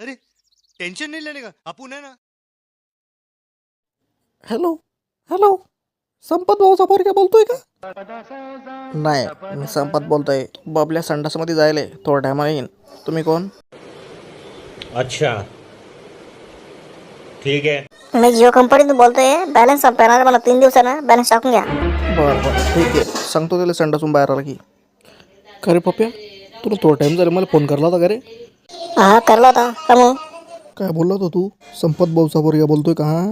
अरे टेन्शन नाही लेने का? आपण आहे ना. हॅलो हॅलो संपत भाऊचा पोरगा बोलतोय का? नाही मी संपत बोलतोय. बबल्या संडासमध्ये जायले थोड्या टायमाला येईन तुम्ही कोण? अच्छा. ठीक है मी जिओ कंपनीतून बोलतोय बॅलन्स संपणार मला तीन दिवसानं बॅलन्स टाकून घ्या. बरं बरं ठीक आहे. सांगतो त्याला संडासून बाहेर आला की. का रे पप्प्या तुला थोडा टाईम झाला मला फोन करला होता का रे? हा करला होता. का मग? काय बोलला होता तू? संपत भाऊचा पोरगा बोलतोय का हा?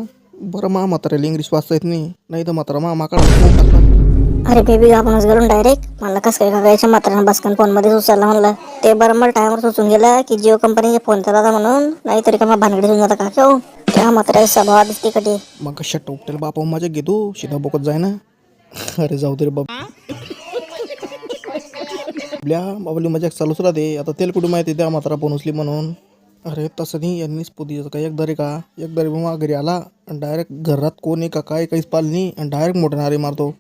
बरं मा म्हाताऱ्याला इंग्लिश वाचता येत नाही. नाही तर म्हातारा मा माकडा टाकला. अरे बेबी आपणच गेलो डायरेक्ट म्हणलं कसं काय काकाच्या मात्रानं बसकन फोनमध्ये सुचायला म्हणलं. ते बरं मला टायमवर सुचून गेलं की जिओ कंपनीचे फोन होता म्हणून. नाहीतरी का मग भानगडी होऊन जाता का? केव त्या मात्र स्वभाव दिसते कधी मग कशा टोपटेल बापा मजा घेतो? सीधा बोकत जाय ना. अरे जाऊ दे रे बाप. आपल्या बाबली मजाक चालूच राहते. आता तेल कुठे माहिती द्या मात्र फोन उचली म्हणून. अरे तसं नाही यांनीच पुदिचं का? एकदारी का एकदारी मग घरी आला आणि डायरेक्ट घरात कोण आहे का काय? काहीच पाहिलं नाही आणि डायरेक्ट मोठ्या नारे मारतो.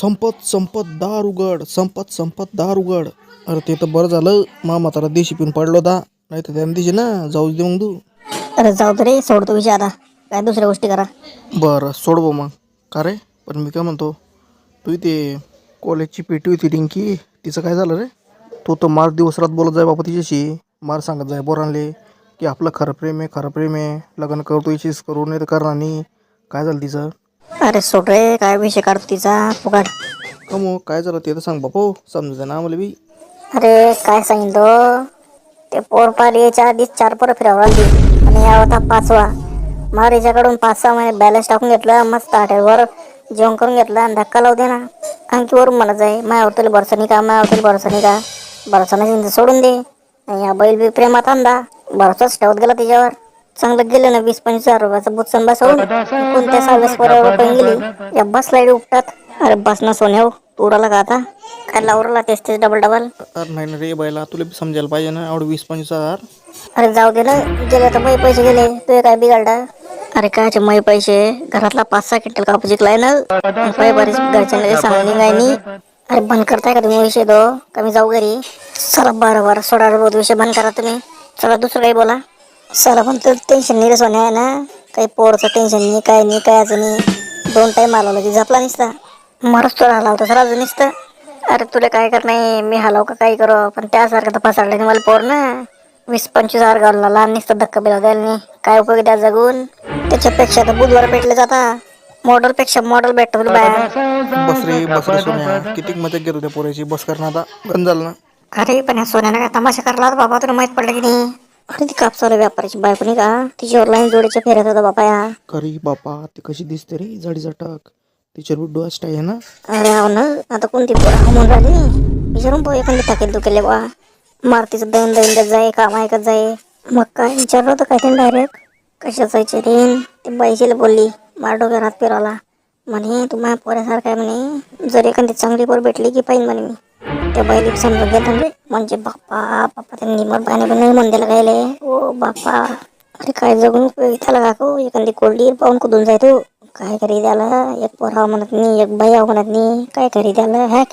संपत संपत दार उघड संपत संपत दार उघड. अरे ते तर बरं झालं. मा म्हातारा देशी पिऊन पडलो होता. नाही तर त्याने दिशी ना जाऊ दे मग तू. अरे जाऊ दे रे सोडतो विषय आता. काय दुसऱ्या गोष्टी करा. बरं सोड भाऊ मग. का रे? पण मी काय म्हणतो तू ते कॉलेजची पेटी होती रिंकी तिचं काय झालं रे? तो तर मार दिवस रात बोलत जाय बाबा तिच्याशी. मार सांगत जाय पोरांले की आपलं खरं प्रेम आहे खरं प्रेम आहे. लग्न करतो इच्छिस करू नाही तर करणार नाही. काय झालं तिचं? अरे सोड रे काय विषय काढतो तिचा? फुकाट. कमो काय झालं ते तर सांग बापो समजायचं ना आम्हाला बी. अरे काय सांगितलं? ते पोर पार यायच्या आधीच चार पोरं फिरावं लागली आणि या होता पाचवा. मग याच्याकडून पाच सहा महिने बॅलन्स टाकून घेतलं मस्त हॉटेलवर जेवण करून घेतलं आणि धक्का लावू दे ना. आणखीवरून म्हणत जाई माझ्यावर तुला भरोसा नाही का? माझ्यावर तुला भरोसा नाही का? भरोसा नसेल तर सोडून दे. या बैल बी प्रेमात आणला. भरोसाच ठेवत गेला त्याच्यावर चांगलं गेलं ना वीस पंचवीस हजार रुपयाचं बुचन बसवून कोणत्या सहाव्यास पोरावर पळून गेली. या बस लाइट उपटात. अरे बस ना सोन्या तू उडाला का आता? काय लावरला तेच तेच डबल डबल अरे नाही ना रे बायला तुला बी समजायला पाहिजे ना एवढं वीस पंचवीस हजार. अरे जाऊ दे ना. गेले तर मै पैसे गेले. तू काय बिघडला अरे कायचे मै पैसे? घरातला पाच सहा क्विंटल कापूस जिंकलाय ना. पाय बरेच घरच्यांना सांगली नाही अरे बंद करताय का तुम्ही विषय दो का मी जाऊ घरी. चला बरं बरं. सोडा रे बहुत विषय बंद करा तुम्ही. चला दुसरं काही बोला. चला पण तर टेन्शन नाही रे सोन्या आहे ना? काही पोरचं टेन्शन नाही काय नाही कायच नाही. दोन टाईम आला की झपला निसता. मरच तो हलाव होता सर अजून निसतं. अरे तुला काय कर नाही मी हलाव का काही करू? पण त्यासारखं तर फसाडलं नाही मला पोर ना वीस पंचवीस हजार घालला लहान निसतं धक्का बिला द्यायला नाही. काय उपयोग द्या जगून? त्याच्यापेक्षा तर बुधवार भेटले जाता. मॉडेल पेक्षा मॉडेल भेटतो बाहेर बस रे बस रे सोन्या. किती मजा घेतो त्या पोराची? बस करणार आता. बंद झालं ना. अरे पण ह्या सोन्यानं काय तमाशा करला होता बाबा? तुला माहीत पडलं की नाही? अरे ती कापसाला व्यापाराची बायको नाही का? तिच्यावर लाईन जोडीच्या फेरत होता बाबा या. खरी बापा ती कशी दिसते रे जाडी जटक तिच्यावर डोळा आहे ना? अरे हो ना. आता कोणती पोरं म्हणून राहिली? विचारून पाहू एखादी टाकेल दुखेले बा मारतीचं दैन दैन देत जाय काम ऐकत जाय. मग काय विचारलं होतं काय ते डायरेक्ट कशाचं विचारीन ते बाईशीला बोलली मार डोक्यात हात फिरवला म्हणे तू माझ्या पोऱ्यासारखं आहे. म्हणे जर एखादी चांगली पोर भेटली की पाहिजे म्हणे मी. त्या बाईले समजून घेत म्हणजे बाप्पा बाप्पा त्यांनी निमर पाणी पण नाही म्हणलेलं गायले ओ बाप्पा अरे काय जगून त्याला काकू एखादी कोल्डी पाहून कुदून जाय तू. काय करी त्याला एक पोराव म्हणत नाही एक बाई म्हणत नाही. काय करी त्याला हॅक